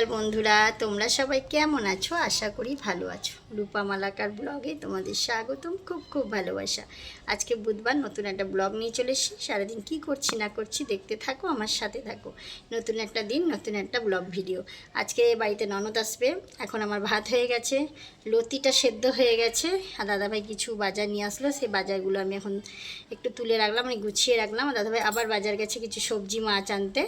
সকাল বন্ধুরা, তোমরা সবাই কেমন আছো? আশা করি ভালো আছো। রূপা মালাকার ব্লগে তোমাদের স্বাগতম, খুব খুব ভালোবাসা। আজকে বুধবার নতুন একটা ব্লগ নিয়ে চলে এসেছি। সারাদিন কী করছি না করছি দেখতে থাকো, আমার সাথে থাকো। নতুন একটা দিন, নতুন একটা ব্লগ ভিডিও। আজকে বাড়িতে ননদ আসবে, এখন আমার ভাত হয়ে গেছে, লতিটা সেদ্ধ হয়ে গেছে, আর দাদাভাই কিছু বাজার নিয়ে আসলো। সেই বাজারগুলো আমি এখন একটু তুলে রাখলাম মানে গুছিয়ে রাখলাম। আর দাদাভাই আবার বাজার গেছে কিছু সবজি, মাছ আনতে।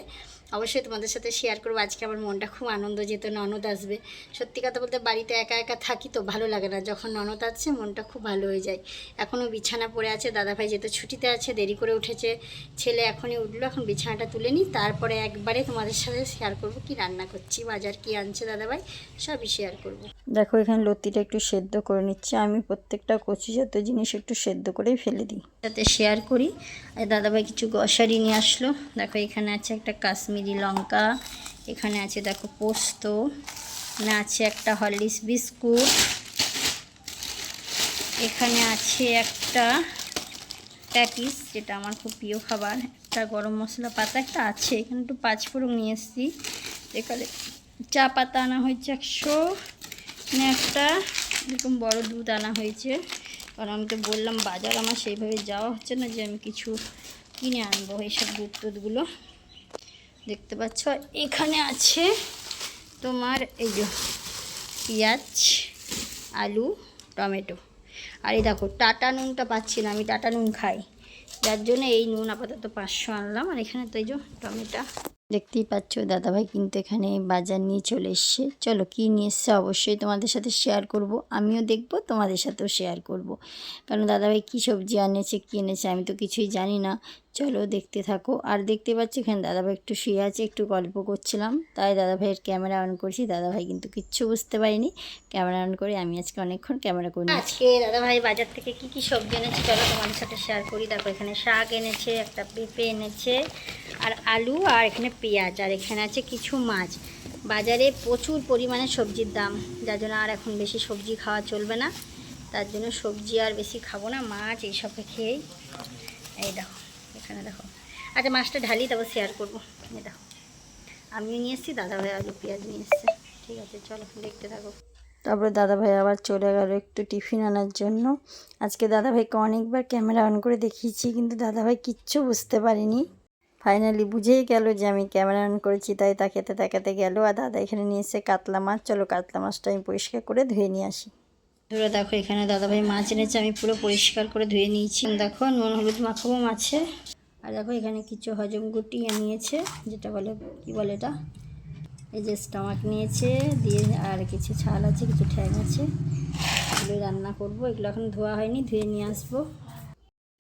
অবশ্যই তোমাদের সাথে শেয়ার করব। আজকে আমার মনটা খুব আনন্দ যেত ননদ আসবে। সত্যি কথা বলতে বাড়িতে একা একা থাকি তো ভালো লাগে না। যখন ননদ আসছে মনটা খুব ভালো হয়ে যায়। এখনও বিছানা পড়ে আছে দাদাভাই যেহেতু ছুটিতে আছে দেরি করে উঠেছে। ছেলে এখনই উঠল এখন বিছানাটা তুলে নিই। তারপরে একবারে তোমাদের সাথে শেয়ার করব কি রান্না করছি বাজার কি আনছে দাদাভাই সবই শেয়ার করব। দেখো এখানে লতিটা একটু সেদ্ধ করে নিচ্ছি। আমি প্রত্যেকটা কচি জাতীয় জিনিস একটু সেদ্ধ করেই ফেলে দিই। যাতে শেয়ার করি। আর দাদাভাই কিছু গসারি নিয়ে আসলো। দেখো এখানে আছে একটা কাশ্মীরি লঙ্কা, এখানে আছে দেখো পোস্ত, এখানে আছে একটা হরলিক্স বিস্কুট, এখানে আছে একটা প্যাটিস, যেটা আমার খুব প্রিয় খাবার, একটা গরম মশলা পাতা একটা আছে, এখানে একটু পাঁচ পাঁচফোড়ন নিয়ে এসেছি এখানে চা পাতা আনা হয়েছে একশো, এখানে একটা এরকম বড় দুধ আনা হয়েছে, কারণ আমি তো বললাম বাজার আমার সেইভাবে যাওয়া হচ্ছে না যে আমি কিছু কিনে আনব, এইসব দুধ টুধগুলো দেখতে পাচ্ছ? এখানে আছে তোমার এই যে পেঁয়াজ, আলু, টমেটো। আর এই দেখো, টাটা নুনটা পাচ্ছি না, আমি টাটা নুন খাই। যার জন্য এই নুন আপাতত পাঁচশো আনলাম। আর এখানে তো এই যে টমেটো। দেখতেই পাচ্ছ, দাদাভাই কিন্তু এখানে বাজার নিয়ে চলে এসছে। চলো, কী নিয়ে এসছে অবশ্যই তোমাদের সাথে শেয়ার করব। আমিও দেখব, তোমাদের সাথেও শেয়ার করব। কারণ দাদাভাই কী সবজি আনেছে, কী এনেছে, আমি তো কিছুই জানি না। চলো দেখতে থাকো। আর দেখতে পাচ্ছি এখানে দাদাভাই একটু শুয়ে আছে, একটু গল্প করছিলাম। তাই দাদাভাইয়ের ক্যামেরা অন করছি। দাদাভাই কিন্তু কিচ্ছু বুঝতে পারিনি। ক্যামেরা অন করে আমি আজকে অনেকক্ষণ ক্যামেরা করি আজকে দাদাভাই বাজার থেকে কি কি সবজি এনেছে চলো তোমাদের সাথে শেয়ার করি। দেখো এখানে শাক এনেছে, একটা পেঁপে এনেছে, আর আলু, আর এখানে পেঁয়াজ, আর এখানে আছে কিছু মাছ। বাজারে প্রচুর পরিমাণে সবজির দাম। যার জন্য আর এখন বেশি সবজি খাওয়া চলবে না। তার জন্য সবজি আর বেশি খাব না, মাছ এইসবকে খেয়েই। এই দেখো। এখানে দেখো। আচ্ছা মাছটা ঢালি, তারপর শেয়ার করব। দেখো। আমিও নিয়ে এসেছি, দাদাভাই আলু, পেঁয়াজ নিয়ে এসছে। ঠিক আছে, চলো, দেখতে থাকো। তারপরে দাদাভাই আবার চলে গেল একটু টিফিন আনার জন্য। আজকে দাদাভাইকে অনেকবার ক্যামেরা অন করে দেখিয়েছি, কিন্তু দাদাভাই কিচ্ছু বুঝতে পারিনি। ফাইনালি বুঝেই গেল যে আমি ক্যামেরা অন করেছি, তাই তাকাতে তাকাতে গেল। আর দাদা এখানে নিয়ে এসে কাতলা মাছ। চলো, কাতলা মাছটা আমি পরিষ্কার করে ধুয়ে নিয়ে আসি। ধরো দেখো এখানে দাদাভাই মাছ এনেছে, আমি পুরো পরিষ্কার করে ধুয়ে নিয়েছি। দেখো, নুন হলুদ মাখাবো মাছে। আর দেখো এখানে কিছু হজম গুটি নিয়েছে যেটা বলে, কি বলে এটা? এই যে স্টমাক নিয়েছে, দিয়ে আর কিছু ছাল আছে, কিছু ঠ্যাং আছে। এগুলো রান্না করব, এগুলো এখন ধোয়া হয়নি, ধুয়ে নিয়ে আসব।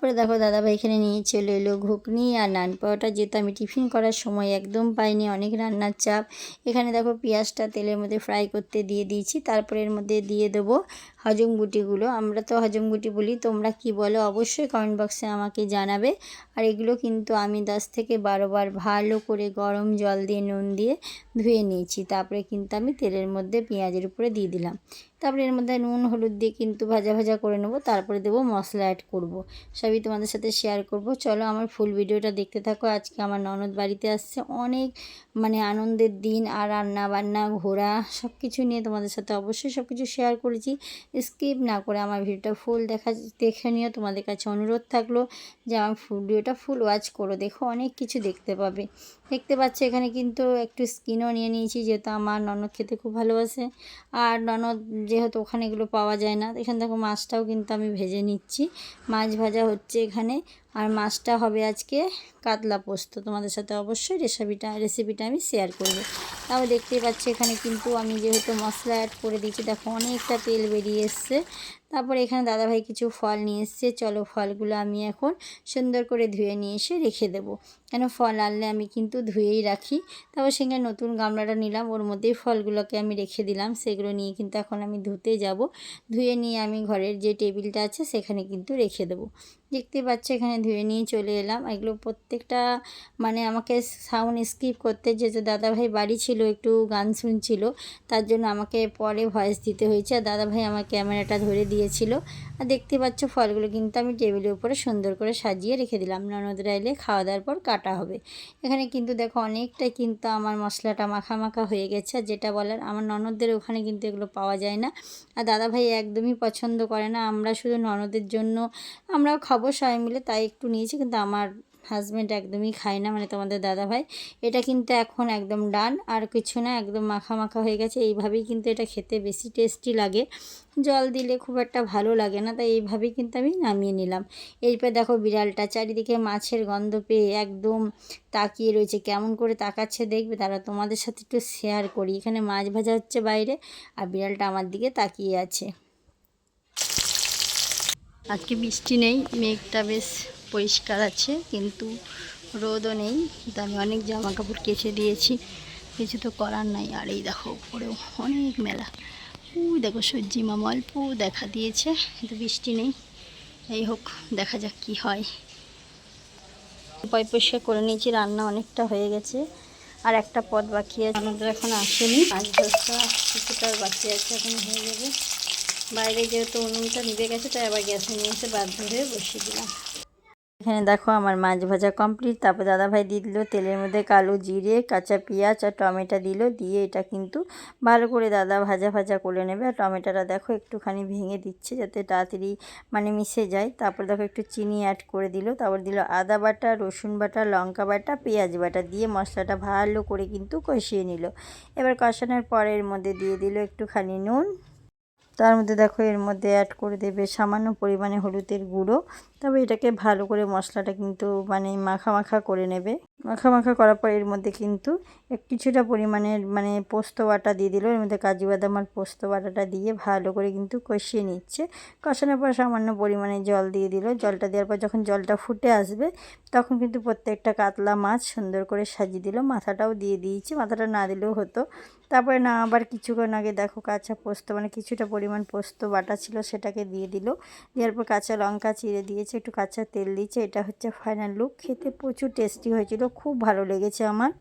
তারপরে দেখো দাদাভাই এখানে নিয়ে চলে এলো ঘুগনি আর নান পাওয়াটা, যেহেতু আমি টিফিন করার সময় একদম পাইনি, অনেক রান্নার চাপ। এখানে দেখো পেঁয়াজটা তেলের মধ্যে ফ্রাই করতে দিয়ে দিয়েছি, তারপরে এর মধ্যে দিয়ে দেবো হজম গুটিগুলো আমরা তো হজম গুটি বলি, তোমরা কি বলো অবশ্যই কমেন্ট বক্সে আমাকে জানাবে। আর এগুলো কিন্তু আমি দশ থেকে বারো বার ভালো করে গরম জল দিয়ে, নুন দিয়ে ধুয়ে নিয়েছি। তারপরে কিন্তু আমি তেলের মধ্যে পেঁয়াজের উপরে দিয়ে দিলাম। তারপরে এর মধ্যে নুন, হলুদ দিয়ে কিন্তু ভাজা ভাজা করে নেব। তারপরে দেবো মশলা অ্যাড করব। সবই তোমাদের সাথে শেয়ার করব। চলো আমার ফুল ভিডিওটা দেখতে থাকো। আজকে আমার ননদ বাড়িতে আসছে। অনেক মানে আনন্দের দিন। আর রান্না বান্না ঘোরা সব কিছু নিয়ে তোমাদের সাথে অবশ্যই সব কিছু শেয়ার করেছি। স্কিপ না করে আমার ভিডিওটা ফুল দেখা, দেখে নিও। তোমাদের কাছে অনুরোধ থাকল যে আমার ভিডিওটা ফুল ওয়াচ করো। দেখো অনেক কিছু দেখতে পাবে। দেখতে পাচ্ছ এখানে কিন্তু একটু স্কিনও নিয়ে নিয়েছি, যেহেতু আমার ননদ খেতে খুব ভালোবাসে। আর ননদ যেহেতু ওখানে এগুলো পাওয়া যায় না, এখানে দেখো মাছটাও কিন্তু আমি ভেজে নিচ্ছি। মাছ ভাজা হচ্ছে এখানে। আর মাছটা হবে আজকে কাতলা পোস্ত। তোমাদের সাথে অবশ্যই রেসিপিটা রেসিপিটা আমি শেয়ার করব। তাও দেখতে পাচ্ছি, এখানে কিন্তু আমি যেহেতু মশলা অ্যাড করে দিয়েছি, দেখো অনেকটা তেল বেরিয়ে এসছে। তারপরে এখানে দাদাভাই কিছু ফল নিয়ে এসছে। চলো ফলগুলো আমি এখন সুন্দর করে ধুয়ে নিয়ে এসে রেখে দেবো। কেন ফল আনলে আমি কিন্তু ধুয়েই রাখি। তারপর সেখানে নতুন গামলাটা নিলাম, ওর মধ্যেই ফলগুলোকে আমি রেখে দিলাম। সেগুলো নিয়ে কিন্তু এখন আমি ধুতে যাব। ধুয়ে নিয়ে আমি ঘরের যে টেবিলটা আছে সেখানে কিন্তু রেখে দেবো। দেখতে পাচ্ছ, এখানে ধুয়ে নিয়ে চলে এলাম। এগুলো প্রত্যেকটা মানে আমাকে সাউন্ড স্কিপ করতে যেতে দাদাভাই বাড়ি ছিল, একটু গান শুনছিল, তার জন্য আমাকে পরে ভয়েস দিতে হয়েছে। আর দাদাভাই আমার ক্যামেরাটা ধরে দিয়ে দিয়েছিল। আর দেখতে পাচ্ছ ফলগুলো কিন্তু আমি টেবিলের উপরে সুন্দর করে সাজিয়ে রেখে দিলাম। ননদরা এলে খাওয়া দাওয়ার পর কাটা হবে। এখানে কিন্তু দেখো অনেকটাই কিন্তু আমার মশলাটা মাখা হয়ে গেছে। যেটা বলার, আমার ননদদের ওখানে কিন্তু এগুলো পাওয়া যায় না। আর দাদাভাই একদমই পছন্দ করে না। আমরা শুধু ননদের জন্য আমরাও খাব সবাই মিলে, তাই একটু নিয়েছি। কিন্তু আমার হাজব্যান্ড একদমই খায় না মানে তোমাদের দাদা ভাই। এটা কিন্তু এখন একদম ডান আর কিছু না, একদম মাখা মাখা হয়ে গেছে। এইভাবেই কিন্তু এটা খেতে বেশি টেস্টি লাগে। জল দিলে খুব একটা ভালো লাগে না, তাই এইভাবেই কিন্তু আমি নামিয়ে নিলাম। এরপর দেখো বিড়ালটা চারিদিকে মাছের গন্ধ পেয়ে একদম তাকিয়ে রয়েছে। কেমন করে তাকাচ্ছে দেখবে, তারা তোমাদের সাথে একটু শেয়ার করি। এখানে মাছ ভাজা হচ্ছে বাইরে, আর বিড়ালটা আমার দিকে তাকিয়ে আছে। আজকে বৃষ্টি নেই, মেঘটা বেশ পরিষ্কার আছে, কিন্তু রোদও নেই। কিন্তু আমি অনেক জামা কাপড় কেচে দিয়েছি। কিছু তো করার নাই। আর এই দেখো, উপরেও অনেক মেলা। ওই দেখো সবজি মামা অল্প দেখা দিয়েছে, কিন্তু বৃষ্টি নেই। এই হোক, দেখা যাক কি হয়। উপায় পরিষ্কার করে নিয়েছি, রান্না অনেকটা হয়ে গেছে। আর একটা পদ বাকি আছে। আমাদের এখন আসেনি। আজ দশটা কিছুটা বাকি আছে, এখন হয়ে যাবে। বাইরে যেহেতু উনুনটা নিভে গেছে, তাই আবার গ্যাসে নিয়ে এসে বাধ্য হয়ে বসিয়ে দিলাম। এখানে দেখো আমার মাছ ভাজা কমপ্লিট তারপর দাদাভাই দিয়ে দিল তেলের মধ্যে কালো জিরে, কাঁচা পেঁয়াজ আর টমেটো দিল, দিয়ে এটা কিন্তু ভালো করে দাদা ভাজা ভাজা করে নেবে। আর টমেটোটা দেখো একটুখানি ভেঙে দিচ্ছে যাতে তাড়াতাড়ি মানে মিশে যায়। তারপর দেখো একটু চিনি অ্যাড করে দিল, তারপর দিল আদা বাটা, রসুন বাটা, লঙ্কা বাটা, পেঁয়াজ বাটা দিয়ে মশলাটা ভালো করে কিন্তু কষিয়ে নিল। এবার কষানোর পরে এর মধ্যে দিয়ে দিল একটুখানি নুন। তার মধ্যে দেখো এর মধ্যে অ্যাড করে দেবে সামান্য পরিমাণে হলুদের গুঁড়ো। তবে এটাকে ভালো করে মশলাটা কিন্তু মানে মাখা মাখা করে নেবে। মাখা মাখা করার পর এর মধ্যে কিন্তু কিছুটা পরিমাণের মানে পোস্ত বাটা দিয়ে দিল। এর মধ্যে কাজু বাদাম আর পোস্ত বাটাটা দিয়ে ভালো করে কিন্তু কষিয়ে নিচ্ছে। কষানোর পর সামান্য পরিমাণে জল দিয়ে দিল। জলটা দেওয়ার পর যখন জলটা ফুটে আসবে, তখন কিন্তু প্রত্যেকটা কাতলা মাছ সুন্দর করে সাজিয়ে দিল। মাথাটাও দিয়ে দিয়েছি। মাথাটা না দিলেও হতো। তারপরে না, আবার কিছুক্ষণ আগে দেখো কাঁচা পোস্ত মানে কিছুটা পরিমাণ পোস্ত বাটা ছিল সেটাকে দিয়ে দিল। দেওয়ার পর কাঁচা লঙ্কা চিড়ে দিয়েছে। একটু কাঁচা তেল দিয়েছে, এটা হচ্ছে ফাইনাল লুক খেতে প্রচুর টেস্টি হয়েছিল, খুব ভালো লেগেছে আমার।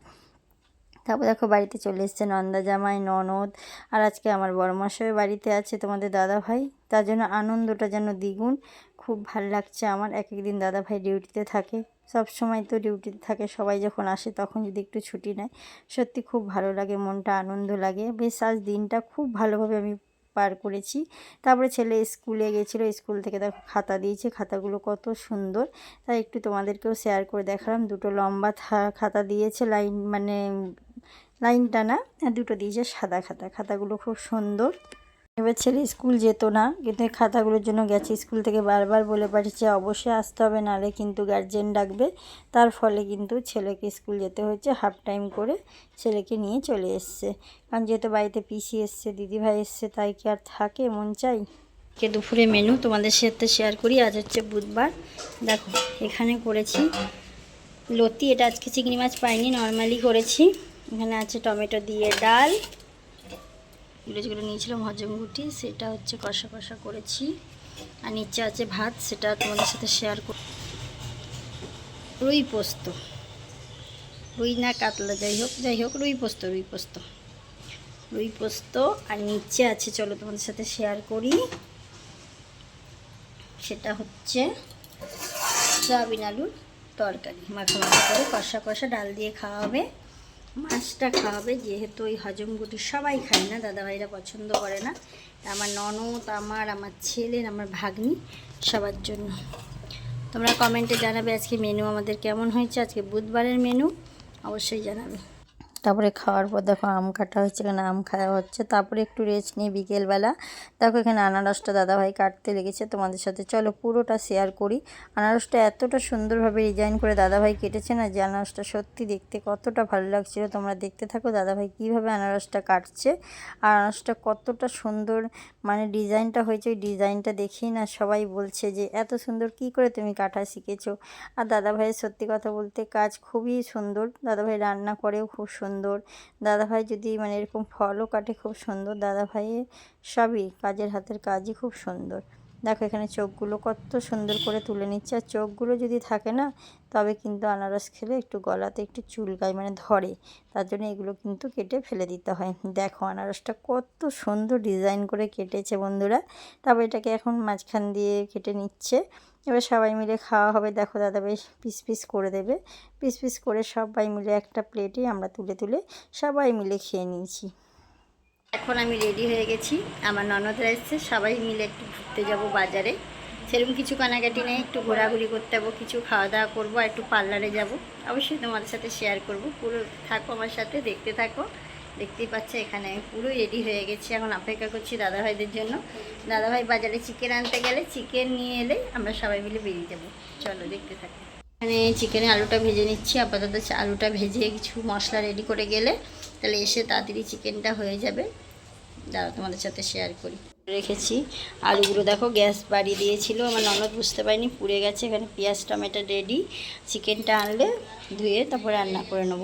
তারপর দেখো বাড়িতে চলে এসছে নন্দা জামাই, ননদ, আর আজকে আমার বড়মশাই বাড়িতে আছে তোমাদের দাদা ভাই। তার জন্য আনন্দটা যেন দ্বিগুণ, খুব ভালো লাগছে আমার। এক একদিন দাদা ভাই ডিউটিতে থাকে, সব সময় তো ডিউটিতে থাকে, সবাই যখন আসে তখন যদি একটু ছুটি নেয়, সত্যি খুব ভালো লাগে, মনটা আনন্দ লাগে। বেশ আজ দিনটা খুব ভালোভাবে আমি পার করেছি। তারপরে ছেলে স্কুলে গেছিল, স্কুল থেকে দেখো খাতা দিয়েছে। খাতাগুলো কত সুন্দর। তাই একটু তোমাদেরকেও শেয়ার করে দেখালাম। দুটো লম্বা খাতা দিয়েছে লাইন মানে লাইনটা না দুটো দিয়েছে সাদা খাতা। খাতাগুলো খুব সুন্দর। এবার ছেলে স্কুল যেত না, কিন্তু এই খাতাগুলোর জন্য গেছে স্কুল থেকে বারবার বলে পাঠিয়েছে, অবশ্যই আসতে হবে, নাহলে কিন্তু গার্জেন ডাকবে। তার ফলে কিন্তু ছেলেকে স্কুল যেতে হচ্ছে হাফ টাইম করে ছেলেকে নিয়ে চলে এসছে। কারণ যেহেতু বাড়িতে পিসি এসছে, দিদিভাই এসছে, তাই কি আর থাকে, মন চাই? কে দুপুরে মেনু তোমাদের সাথে শেয়ার করি, আজ হচ্ছে বুধবার। দেখো, এখানে করেছি লতি, এটা আজকে চিংড়ি মাছ পাইনি নর্মালি করেছি। এখানে আছে টমেটো দিয়ে ডাল। এগুলো যেগুলো নিয়েছিলাম হজমগুটি সেটা হচ্ছে কষা কষা করেছি। আর নিচে আছে ভাত, সেটা তোমাদের সাথে শেয়ার কর রুই পোস্ত। রুই না কাতলা, যাই হোক যাই হোক, রুই পোস্ত রুই পোস্ত। রুই পোস্ত, আর নিচে আছে, চলো তোমাদের সাথে শেয়ার করি। সেটা হচ্ছে সয়াবিন আলুর তরকারি। মাখা মাখা করে কষা কষা ডাল দিয়ে খাওয়া হবে। মাছটা খাওয়াবে, যেহেতু ওই হজম গুটি সবাই খায় না, দাদাভাইরা পছন্দ করে না। আমার ননদ, আমার আমার ছেলের আমার ভাগ্নি, সবার জন্য। তোমরা কমেন্টে জানাবে আজকে মেনু আমাদের কেমন হয়েছে। আজকে বুধবারের মেনু অবশ্যই জানাবে। তারপরে খাওয়ার পর দেখো আম কাটা হচ্ছে এখানে আম খাওয়া হচ্ছে। তারপরে একটু রেস্ট নিয়ে বিকেলবেলা। দেখো এখানে আনারসটা দাদাভাই কাটতে লেগেছে তোমাদের সাথে। চলো পুরোটা শেয়ার করি। আনারসটা এতটা সুন্দরভাবে ডিজাইন করে দাদাভাই কেটেছে না যে আনারসটা সত্যি দেখতে কতটা ভালো লাগছিল। তোমরা দেখতে থাকো দাদাভাই কীভাবে আনারসটা কাটছে আর আনারসটা কতটা সুন্দর মানে ডিজাইনটা হয়েছে। ওই ডিজাইনটা দেখেই না সবাই বলছে যে এত সুন্দর কি করে তুমি কাটা শিখেছো। আর দাদাভাইয়ের সত্যি কথা বলতে কাজ খুবই সুন্দর। দাদাভাই রান্না করেও খুব সুন্দর। সুন্দর। দাদাভাই যদি মানে এরকম ফলও কাটে খুব সুন্দর। দাদাভাইয়ের সবই কাজের হাতের কাজই খুব সুন্দর। দেখো এখানে চোখগুলো কত সুন্দর করে তুলে নিচ্ছে। আর চোখগুলো যদি থাকে না, তবে কিন্তু আনারস খেলে একটু গলাতে একটু চুলকায় মানে ধরে। তার জন্য এগুলো কিন্তু কেটে ফেলে দিতে হয়। দেখো আনারসটা কত সুন্দর ডিজাইন করে কেটেছে বন্ধুরা। তারপর এটাকে এখন মাঝখান দিয়ে কেটে নিচ্ছে। এবার সবাই মিলে খাওয়া হবে। দেখো দাদা বেশ পিস পিস করে দেবে। পিস পিস করে সবাই মিলে একটা প্লেটে আমরা তুলে তুলে সবাই মিলে খেয়ে নিয়েছি। এখন আমি রেডি হয়ে গেছি। আমার ননদরা এসছে। সবাই মিলে একটু ঘুরতে যাব বাজারে। সেরকম কিছু কানাকাটি নেই। একটু ঘোরাঘুরি করতে যাব, কিছু খাওয়া দাওয়া করব, আর একটু পার্লারে যাব। অবশ্যই তোমাদের সাথে শেয়ার করব। পুরো থাকো আমার সাথে, দেখতে থাকো। দেখতেই পাচ্ছে, এখানে আমি পুরো রেডি হয়ে গেছি। এখন অপেক্ষা করছি দাদাভাইদের জন্য। দাদাভাই বাজারে চিকেন আনতে গেলে চিকেন নিয়ে এলে আমরা সবাই মিলে বেরিয়ে যাব। চলো, দেখতে থাকি। এখানে চিকেনে আলুটা ভেজে নিচ্ছি। আপাতত আলুটা ভেজে কিছু মশলা রেডি করে গেলে তাহলে এসে তাড়াতাড়ি চিকেনটা হয়ে যাবে। দাঁড়া তোমাদের সাথে শেয়ার করি। রেখেছি। আলুগুলো দেখো, গ্যাস বাড়িয়ে দিয়েছিল। আমার ননদ বুঝতে পারিনি, পুড়ে গেছে। এখানে পেঁয়াজ, টমেটো রেডি চিকেনটা আনলে ধুয়ে তারপরে রান্না করে নেব।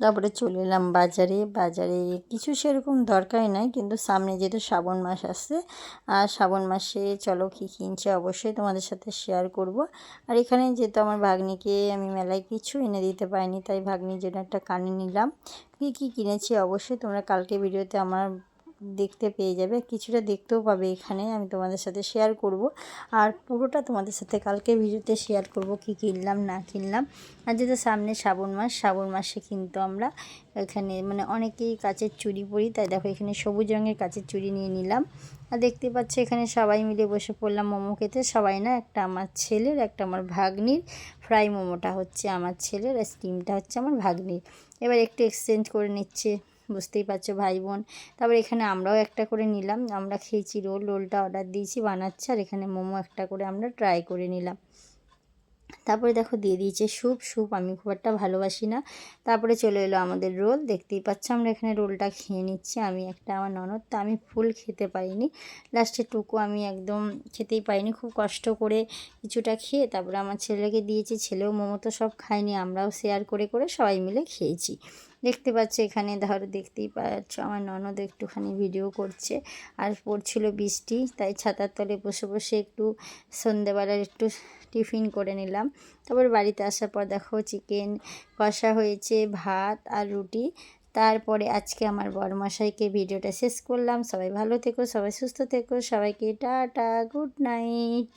তারপরে চলে এলাম বাজারে। বাজারে কিছু সেরকম দরকারই নাই, কিন্তু সামনে যেহেতু শ্রাবণ মাস আসছে, আর শ্রাবণ মাসে চলো কী কিনছে অবশ্যই তোমাদের সাথে শেয়ার করব। আর এখানে যেহেতু আমার ভাগ্নিকে আমি মেলায় কিছু এনে দিতে পারিনি, তাই ভাগ্নির জন্য একটা কানে নিলাম। কী কী কিনেছি অবশ্যই তোমরা কালকে ভিডিওতে আমার দেখতে পেয়ে যাবে, কিছুটা দেখতেও পাবে এখানে, আমি তোমাদের সাথে শেয়ার করব। আর পুরোটা তোমাদের সাথে কালকে ভিডিওতে শেয়ার করব কি কিনলাম, না কিনলাম। আর যেহেতু সামনে শ্রাবণ মাস, শ্রাবণ মাসে কিন্তু আমরা এখানে মানে অনেকেই কাচের চুড়ি পরি, তাই দেখো এখানে সবুজ রঙের কাচের চুড়ি নিয়ে নিলাম। আর দেখতে পাচ্ছ এখানে সবাই মিলে বসে পড়লাম মোমো খেতে, সবাই না একটা আমার ছেলের, একটা আমার ভাগ্নির। ফ্রাই মোমোটা হচ্ছে আমার ছেলের, আর স্টিমটা হচ্ছে আমার ভাগ্নির। এবার একটু এক্সচেঞ্জ করে নিচ্ছে। বুঝতেই পারছ ভাই বোন তারপর এখানে আমরাও একটা করে নিলাম। আমরা খেয়েছি রোল, রোলটা অর্ডার দিয়েছি, বানাচ্ছে, আর এখানে মোমো একটা করে আমরা ট্রাই করে নিলাম। তারপরে দেখো দিয়ে দিয়েছে স্যুপ স্যুপ আমি খুব একটা ভালোবাসি না। তারপরে চলে এলো আমাদের রোল। দেখতেই পাচ্ছ আমরা এখানে রোলটা খেয়ে নিচ্ছি। আমি একটা, আমার ননদ, তো আমি ফুল খেতে পারিনি। লাস্টে টুকু আমি একদম খেতেই পারিনি। খুব কষ্ট করে কিছুটা খেয়ে তারপরে আমার ছেলেকে দিয়েছি। ছেলেও মোমো তো সব খায়নি। আমরাও শেয়ার করে করে সবাই মিলে খেয়েছি। দেখতে পাচ্ছ এখানে, ধরো দেখতেই পাচ্ছ, আমার ননদ একটুখানি ভিডিও করছে আর পড়ছিল বৃষ্টি, তাই ছাতার তলে বসে বসে একটু সন্ধেবেলার একটু টিফিন করে নিলাম। তারপর বাড়িতে আসার পর দেখো চিকেন কষা হয়েছে, ভাত আর রুটি। তারপরে আজকে আমার বড়মশাইকে ভিডিওটা শেষ করলাম। সবাই ভালো থেকো, সবাই সুস্থ থেকো, সবাইকে টাটা গুড নাইট